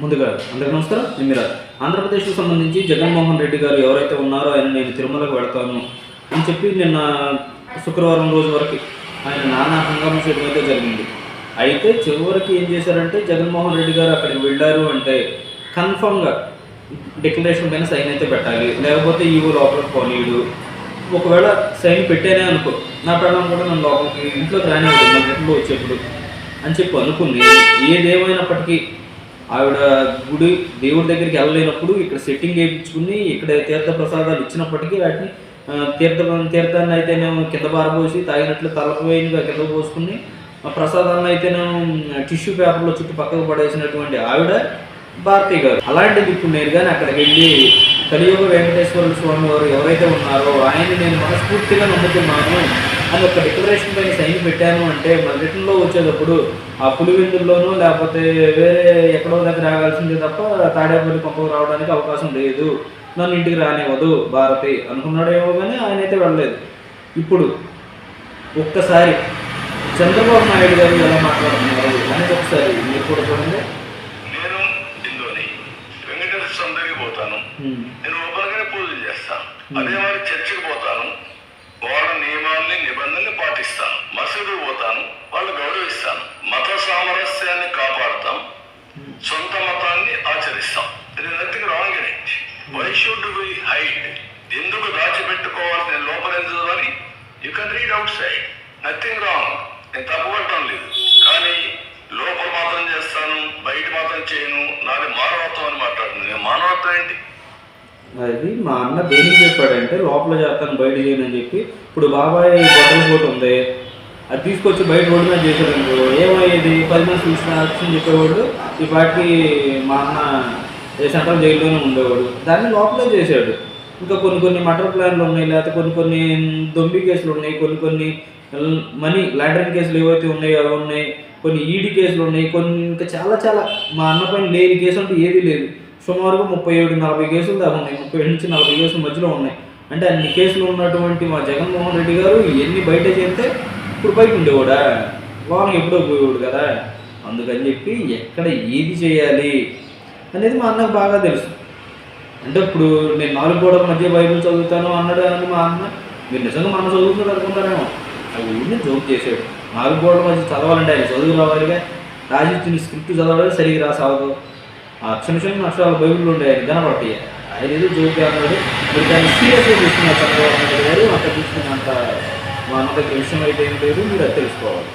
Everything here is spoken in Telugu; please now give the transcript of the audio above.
ముందుగా అందరికీ నమస్కారం. నేను ఆంధ్రప్రదేశ్కు సంబంధించి జగన్మోహన్ రెడ్డి గారు ఎవరైతే ఉన్నారో ఆయన నేను తిరుమలకు వెళతాను అని చెప్పి నిన్న శుక్రవారం రోజు వరకు ఆయన నానా హంగామా చేయడం అయితే జరిగింది. అయితే చివరికి ఏం చేశారంటే జగన్మోహన్ రెడ్డి గారు అక్కడికి వెళ్ళారు అంటే కన్ఫామ్గా డిక్లరేషన్ పైన సైన్ అయితే పెట్టాలి. లేకపోతే ఈవో లోపలికి పోనీయుడు. ఒకవేళ సైన్ పెట్టానే అనుకో నా ప్రాణం కూడా నన్ను లోపలికి ఇంట్లోకి రాని ఇంట్లో వచ్చేప్పుడు అని చెప్పి అనుకుంది ఏదేమైనప్పటికీ ఆవిడ గుడి దేవుడి దగ్గరికి వెళ్ళలేనప్పుడు ఇక్కడ సెట్టింగ్ వేయించుకుని ఇక్కడ తీర్థ ప్రసాదాలు ఇచ్చినప్పటికీ వాటిని తీర్థ తీర్థాన్ని అయితేనేమో కింద పారబోసి తాగినట్లు తలపోయినగా కింద పోసుకుని ఆ ప్రసాదాన్ని అయితేనేమో టిష్యూ పేపర్లో చుట్టూ పక్కకు పడేసినటువంటి ఆవిడ భారతి గారు. అలాంటిది ఇప్పుడు నేను కానీ అక్కడికి వెళ్ళి కలియుగ వెంకటేశ్వర స్వామి వారు ఎవరైతే ఉన్నారో ఆయన్ని నేను మనస్ఫూర్తిగా నమ్ముతున్నాను. అని ఒక డిక్లరేషన్ పైన సైన్ పెట్టాను అంటే మన రిటర్న్లో వచ్చేటప్పుడు ఆ పులివెందుల్లోనూ లేకపోతే వేరే ఎక్కడో దగ్గర రాగాల్సిందే తప్ప తాడేపల్లి పంపకు రావడానికి అవకాశం లేదు. నన్ను ఇంటికి రానివ్వదు భారతి అనుకున్నాడేమో కానీ ఆయన అయితే వెళ్ళలేదు. ఇప్పుడు ఒక్కసారి చంద్రబాబు నాయుడు గారు ఎలా మాట్లాడుతున్నారు అనేది ఒకసారి మీరు కూడా చూడండి. నేను వెంకటేశ్వర పోతాను. ఓపెన్గానే పూజలు చేస్తాను. అదే మరి చర్చికి పోతాను. పాటిస్తాను పోతాను వాళ్ళు గౌరవిస్తాను. మత సామరస్యాన్ని కాపాడుతాం సొంత మతాన్ని ఆచరిస్తాం. ఇది nothing wrong in it why should we hide ఎందుకు దాచిపెట్టుకోవాల్సిన లోపల ఎందుకు అని you can read outside nothing wrong నేను తప్పుపట్టడం లేదు. కానీ లోపల మాత్రం చేస్తాను బయట మాత్రం చేయను. నాది మానవత్వం అని మాట్లాడుతుంది నేను మానవత్వం ఏంటి? అది మా అన్న దేనికి చెప్పాడంటే లోపల చేస్తాను బయట చేయను అని చెప్పి. ఇప్పుడు బాబాయ్ బట్టలు పోటు ఉంది అది తీసుకొచ్చి బయట రోడ్డు మీద చేశారు అనుకో ఏమయ్యేది? పది మంది చూసిన అచ్చని చెప్పేవాడు. ఈ పాటికి మా అన్న ఏ సెంట్రల్ జైల్లోనే ఉండేవాడు. దాన్ని లోపలే చేశాడు. ఇంకా కొన్ని కొన్ని మటర్ ప్లాన్లు ఉన్నాయి. లేకపోతే కొన్ని కొన్ని దొంబి కేసులు ఉన్నాయి. కొన్ని కొన్ని మనీ లాండరింగ్ కేసులు ఏవైతే ఉన్నాయో అవి ఉన్నాయి. కొన్ని ఈడీ కేసులు ఉన్నాయి. కొన్ని ఇంకా చాలా చాలా మా అన్న పైన లేని కేసు అంటే ఏదీ లేదు. సుమారుగా ముప్పై ఏడు నలభై కేసులు దాకా ఉన్నాయి. ముప్పై ఏడు నుంచి నలభై కేసుల మధ్యలో ఉన్నాయి. అంటే అన్ని కేసులు ఉన్నటువంటి మా జగన్మోహన్ రెడ్డి గారు ఎన్ని బయట చేస్తే ఇప్పుడు బయట ఉండేవాడా? లోన ఎప్పుడో పోయేవాడు కదా? అందుకని చెప్పి ఎక్కడ ఏది చేయాలి అనేది మా అన్నకు బాగా తెలుసు. అంటే ఇప్పుడు నేను నాలుగు గోడల మధ్య బైబిల్ చదువుతాను అన్నాడు అని మా అన్న. మీరు నిజంగా మన చదువుతున్నాడు అనుకుంటారేమో. అది ఊరిని జోక్ చేశాడు. నాలుగు గోడల మధ్య చదవాలంటే ఆయన చదువు రావాలిగా. రాజిచ్చిన స్క్రిప్ట్ చదవాలి సరిగ్గా రాసావదు. ఆ చిన్న చిన్న అక్షరాలు బైబిల్లో ఉండే ఆయన కనబడతాయి. ఆయన ఏదో జోక్ అన్నాడు. మీరు దాన్ని సీరియస్గా తీసుకున్నారు చంద్రబాబు నాయుడు గారు. అంత తీసుకున్నంత మా అన్న దగ్గర అయితే ఏం లేదు మీరు అది తెలుసుకోవాలి.